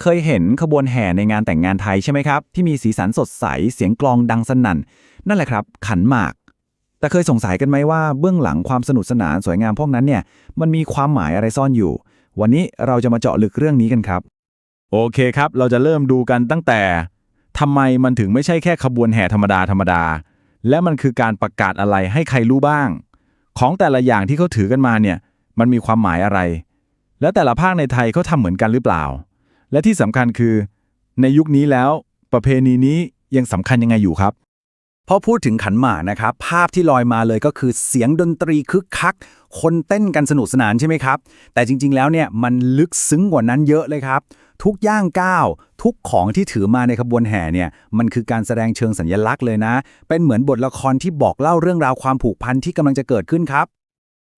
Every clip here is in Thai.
เคยเห็นขบวนแห่ในงานแต่งงานไทยใช่ไหมครับ ที่มีสีสันสดใสเสียงกลองดังสนั่น นั่นแหละครับ ขันหมาก แต่เคยสงสัยกันไหมว่าเบื้องหลังความสนุกสนานสวยงามพวกนั้นเนี่ยมันมีความหมายอะไรซ่อนอยู่ วันนี้เราจะมาเจาะลึกเรื่องนี้กันครับ โอเคครับ เราจะเริ่มดูกันตั้งแต่ทำไมมันถึงไม่ใช่แค่ขบวนแห่ธรรมดาธรรมดา และมันคือการประกาศอะไรให้ใครรู้บ้าง ของแต่ละอย่างที่เขาถือกันมาเนี่ยมันมีความหมายอะไร และแต่ละภาคในไทยเขาทำเหมือนกันหรือเปล่า และที่สำคัญคือ ในยุคนี้แล้วประเพณีนี้ยังสำคัญยังไงอยู่ครับ พอพูดถึงขันหมากนะครับ ภาพที่ลอยมาเลยก็คือเสียงดนตรีคึกคัก คนเต้นกันสนุกสนานใช่ไหมครับ แต่จริง ๆ แล้วเนี่ยมันลึกซึ้งกว่านั้นเยอะเลยครับ ทุกย่างก้าวทุกของที่ถือมาในขบวนแห่เนี่ยมันคือการแสดงเชิงสัญลักษณ์เลยนะ เป็นเหมือนบทละครที่บอกเล่าเรื่องราวความผูกพันที่กำลังจะเกิดขึ้นครับ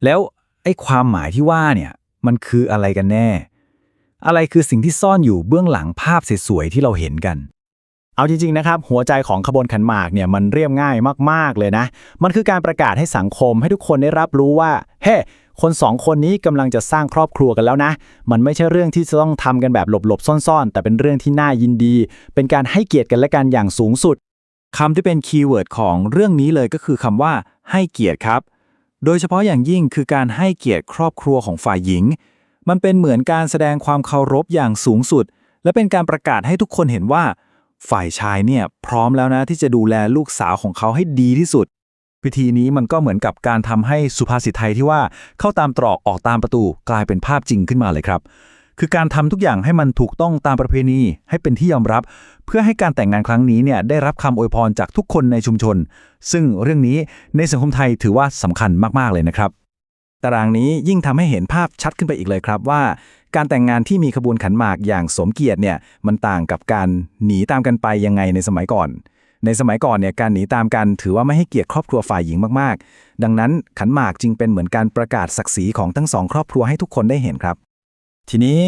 แล้วไอ้ความหมายที่ว่าเนี่ยมันคืออะไรกันแน่ อะไรคือสิ่งที่ซ่อนอยู่เบื้องหลังภาพสวยๆที่เราเห็นกัน เอาจริง ๆ นะครับ หัวใจของขบวนขันหมากเนี่ยมันเรียบง่ายมากๆเลยนะ มันคือการประกาศให้สังคมให้ทุกคนได้รับรู้ว่า เฮ้คนสองคนนี้กำลังจะสร้างครอบครัวกันแล้วนะ มันไม่ใช่เรื่องที่จะต้องทำกันแบบหลบๆซ่อนๆ แต่เป็นเรื่องที่น่ายินดี เป็นการให้เกียรติกันและกันอย่างสูงสุดคำที่เป็นคีย์เวิร์ดของเรื่องนี้เลยก็คือคำว่าให้เกียรติครับ โดยเฉพาะอย่างยิ่งคือการให้เกียรติครอบครัวของฝ่ายหญิง มันเป็นเหมือนการแสดงความเคารพอย่างสูงสุด และเป็นการประกาศให้ทุกคนเห็นว่า ฝ่ายชายเนี่ยพร้อมแล้วนะที่จะดูแลลูกสาวของเขาให้ดีที่สุด พิธีนี้มันก็เหมือนกับการทำให้สุภาษิตไทยที่ว่าเข้าตามตรอกออกตามประตูกลายเป็นภาพจริงขึ้นมาเลยครับ คือการทำทุกอย่างให้มันถูกต้องตามประเพณี ให้เป็นที่ยอมรับ เพื่อให้การแต่งงานครั้งนี้เนี่ยได้รับคำอวยพรจากทุกคนในชุมชน ซึ่งเรื่องนี้ในสังคมไทยถือว่าสำคัญมากๆเลยนะครับ ตารางนี้ยิ่งทำให้เห็นภาพชัดขึ้นไปอีกเลยครับว่า การแต่งงานที่มีขบวนขันหมากอย่างสมเกียรติเนี่ยมันต่างกับการหนีตามกันไปยังไงในสมัยก่อน ในสมัยก่อนเนี่ยการหนีตามกันถือว่าไม่ให้เกียรติครอบครัวฝ่ายหญิงมากๆ ดังนั้นขันหมากจึงเป็นเหมือนการประกาศศักดิ์ศรีของทั้งสองครอบครัวให้ทุกคนได้เห็นครับ ทีนี้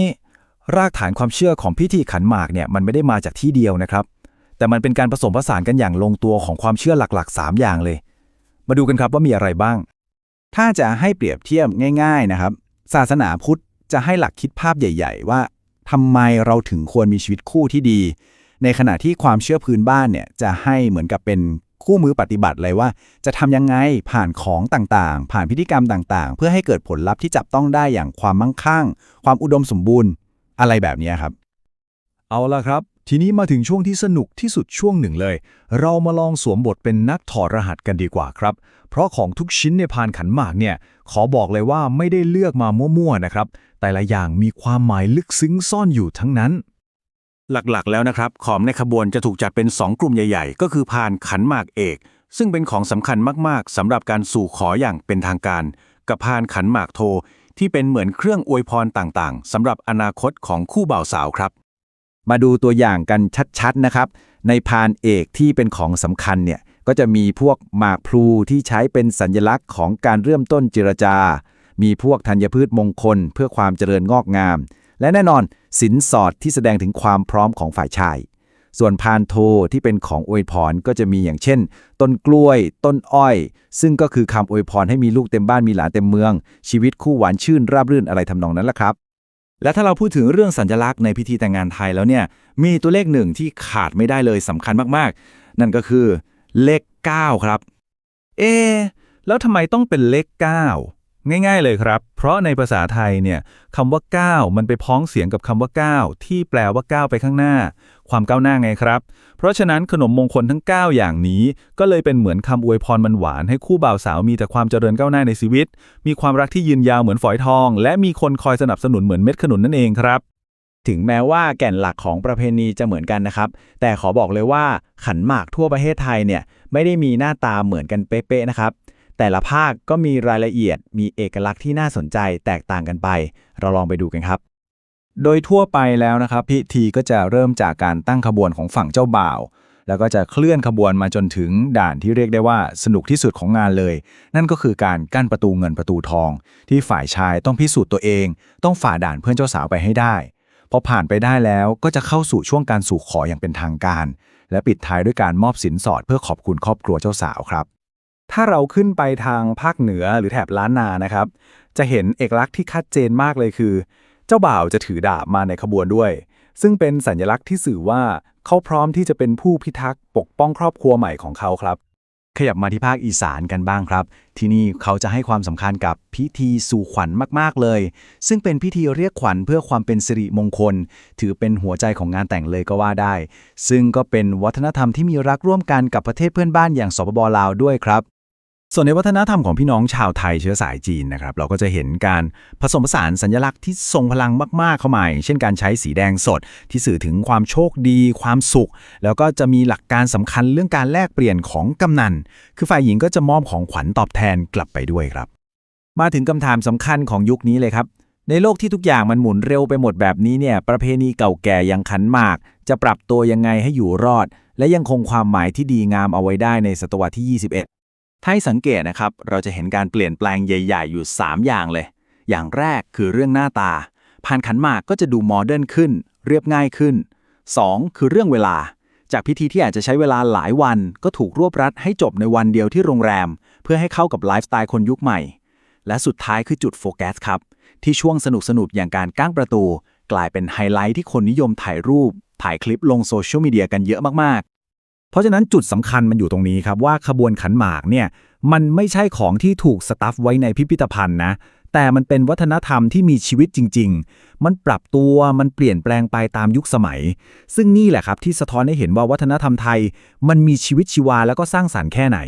รากฐานความเชื่อของพิธีขันหมากเนี่ยมันไม่ได้มาจากที่เดียวนะครับ แต่มันเป็นการผสมผสานกันอย่างลงตัวของความเชื่อหลักๆ 3 อย่างเลย มาดูกันครับว่ามีอะไรบ้าง ถ้าจะให้เปรียบเทียบง่าย ๆนะครับ ศาสนาพุทธจะให้หลักคิดภาพใหญ่ ๆ ว่าทำไมเราถึงควรมีชีวิตคู่ที่ดี ในขณะที่ความเชื่อพื้นบ้านเนี่ยจะให้เหมือนกับเป็นคู่มือปฏิบัติเลยว่า จะทำยังไงผ่านของต่างๆ ผ่านพิธีกรรมต่างๆ เพื่อให้เกิดผลลัพธ์ที่จับต้องได้อย่างความมั่งคั่ง ความอุดมสมบูรณ์ อะไรแบบนี้ครับ เอาละครับ ทีนี้มาถึงช่วงที่สนุกที่สุดช่วงหนึ่งเลย เรามาลองสวมบทเป็นนักถอดรหัสกันดีกว่าครับ เพราะของทุกชิ้นในพานขันหมากเนี่ย ขอบอกเลยว่าไม่ได้เลือกมามั่วๆนะครับ แต่ละอย่างมีความหมายลึกซึ้งซ่อนอยู่ทั้งนั้น หลักๆ แล้วนะครับ ของในขบวนจะถูกจัดเป็น 2 กลุ่มใหญ่ๆ ก็คือพานขันหมากเอก ซึ่งเป็นของสำคัญมากๆสำหรับการสู่ขออย่างเป็นทางการ กับพานขันหมากโท ที่เป็นเหมือนเครื่องอวยพรต่างๆสำหรับอนาคตของคู่บ่าวสาวครับ มาดูตัวอย่างกันชัดๆนะครับ ในพานเอกที่เป็นของสำคัญเนี่ยก็จะมีพวกหมากพลูที่ใช้เป็นสัญลักษณ์ของการเริ่มต้นเจรจา มีพวกธัญพืชมงคลเพื่อความเจริญงอกงาม และแน่นอนสินสอดที่แสดงถึงความพร้อมของฝ่ายชาย ส่วนพานโทที่เป็นของอวยพรก็จะมีอย่างเช่น ต้นกล้วย ต้นอ้อย ซึ่งก็คือคำอวยพรให้มีลูกเต็มบ้านมีหลานเต็มเมือง ชีวิตคู่หวานชื่นราบรื่นอะไรทำนองนั้นแหละครับ และถ้าเราพูดถึงเรื่องสัญลักษณ์ในพิธีแต่งงานไทยแล้วเนี่ย มีตัวเลขหนึ่งที่ขาดไม่ได้เลยสำคัญมากๆ นั่นก็คือเลข 9 ครับ เอ๊ะแล้วทำไมต้องเป็นเลข 9 ง่าย ๆ เลยครับ เพราะในภาษาไทยเนี่ยคำว่า9มันไปพ้องเสียงกับคำว่า9ที่แปลว่าก้าวไปข้างหน้า ความก้าวหน้าไงครับ เพราะฉะนั้นขนมมงคลทั้ง 9 อย่างนี้ ก็เลยเป็นเหมือนคำอวยพรมันหวานให้คู่บ่าวสาวมีแต่ความเจริญก้าวหน้าในชีวิต มีความรักที่ยืนยาวเหมือนฝอยทอง และมีคนคอยสนับสนุนเหมือนเม็ดขนุนนั่นเองครับ ถึงแม้ว่าแก่นหลักของประเพณีจะเหมือนกันนะครับ แต่ขอบอกเลยว่าขันหมากทั่วประเทศไทยเนี่ยไม่ได้มีหน้าตาเหมือนกันเป๊ะๆนะครับ แต่ละภาคก็มีรายละเอียด มีเอกลักษณ์ที่น่าสนใจแตกต่างกันไป เราลองไปดูกันครับ โดยทั่วไปแล้วนะครับ พิธีก็จะเริ่มจากการตั้งขบวนของฝั่งเจ้าบ่าว แล้วก็จะเคลื่อนขบวนมาจนถึงด่านที่เรียกได้ว่าสนุกที่สุดของงานเลย นั่นก็คือการกั้นประตูเงินประตูทอง ที่ฝ่ายชายต้องพิสูจน์ตัวเอง ต้องฝ่าด่านเพื่อนเจ้าสาวไปให้ได้พอผ่านไปได้แล้วก็จะเข้าสู่ช่วงการสู่ขออย่างเป็นทางการ และปิดท้ายด้วยการมอบสินสอดเพื่อขอบคุณครอบครัวเจ้าสาวครับ ถ้าเราขึ้นไปทางภาคเหนือหรือแถบล้านนานะครับ จะเห็นเอกลักษณ์ที่ชัดเจนมากเลยคือ เจ้าบ่าวจะถือดาบมาในขบวนด้วย ซึ่งเป็นสัญลักษณ์ที่สื่อว่าเขาพร้อมที่จะเป็นผู้พิทักษ์ปกป้องครอบครัวใหม่ของเขาครับ ขยับมาที่ภาคอีสานกันบ้างครับ ที่นี่เขาจะให้ความสำคัญกับพิธีสู่ขวัญมาก ๆ เลย ซึ่งเป็นพิธีเรียกขวัญเพื่อความเป็นสิริมงคล ถือเป็นหัวใจของงานแต่งเลยก็ว่าได้ ซึ่งก็เป็นวัฒนธรรมที่มีรักร่วมกันกับประเทศเพื่อนบ้านอย่างสปปลาวด้วยครับ ส่วนในวัฒนธรรมของพี่น้องชาวไทยเชื้อสายจีนนะครับ เราก็จะเห็นการผสมผสานสัญลักษณ์ที่ทรงพลังมากๆเข้ามาเช่นการใช้สีแดงสด ที่สื่อถึงความโชคดี ความสุข แล้วก็จะมีหลักการสำคัญเรื่องการแลกเปลี่ยนของกำนัน คือฝ่ายหญิงก็จะมอบของขวัญตอบแทนกลับไปด้วยครับ มาถึงคำถามสำคัญของยุคนี้เลยครับ ในโลกที่ทุกอย่างมันหมุนเร็วไปหมดแบบนี้เนี่ยประเพณีเก่าแก่อย่างขันหมาก จะปรับตัวยังไงให้อยู่รอด และยังคงความหมายที่ดีงามเอาไว้ได้ในศตวรรษที่ 21 ถ้าสังเกตนะครับ เราจะเห็นการเปลี่ยนแปลงใหญ่ ๆ อยู่ 3 อย่างเลย อย่างแรกคือเรื่องหน้าตา ผ่านขันหมากก็จะดูโมเดิร์นขึ้น เรียบง่ายขึ้น 2. คือเรื่องเวลา จากพิธีที่อาจจะใช้เวลาหลายวัน ก็ถูกรวบรัดให้จบในวันเดียวที่โรงแรม เพื่อให้เข้ากับไลฟ์สไตล์คนยุคใหม่ และสุดท้ายคือจุดโฟกัสครับ ที่ช่วงสนุกๆอย่างการก้างประตู กลายเป็นไฮไลท์ที่คนนิยมถ่ายรูป ถ่ายคลิปลงโซเชียลมีเดียกันเยอะมาก เพราะฉะนั้นจุดสำคัญมันอยู่ตรงนี้ครับว่าขบวนขันหมากเนี่ยมันไม่ใช่ของที่ถูกสตัฟไว้ในพิพิธภัณฑ์นะแต่มันเป็นวัฒนธรรมที่มีชีวิตจริง ๆ มันปรับตัว มันเปลี่ยนแปลงไปตามยุคสมัย ซึ่งนี่แหละครับที่สะท้อนให้เห็นว่าวัฒนธรรมไทย มันมีชีวิตชีวาแล้วก็สร้างสารรค์แค่ไหน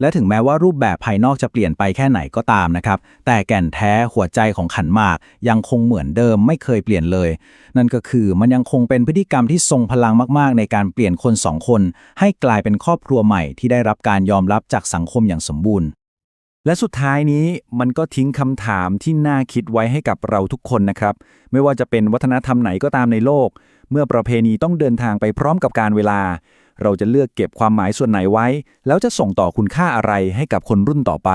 และถึงแม้ว่ารูปแบบภายนอกจะเปลี่ยนไปแค่ไหนก็ตามนะครับ แต่แก่นแท้หัวใจของขันหมาก ยังคงเหมือนเดิมไม่เคยเปลี่ยนเลย นั่นก็คือมันยังคงเป็นพฤติกรรมที่ทรงพลังมากๆ ในการเปลี่ยนคนสองคน ให้กลายเป็นครอบครัวใหม่ที่ได้รับการยอมรับจากสังคมอย่างสมบูรณ์ และสุดท้ายนี้มันก็ทิ้งคำถามที่น่าคิดไว้ให้กับเราทุกคนนะครับ ไม่ว่าจะเป็นวัฒนธรรมไหนก็ตามในโลก เมื่อประเพณีต้องเดินทางไปพร้อมกับการเวลา เราจะเลือกเก็บความหมายส่วนไหนไว้ แล้วจะส่งต่อคุณค่าอะไรให้กับคนรุ่นต่อไป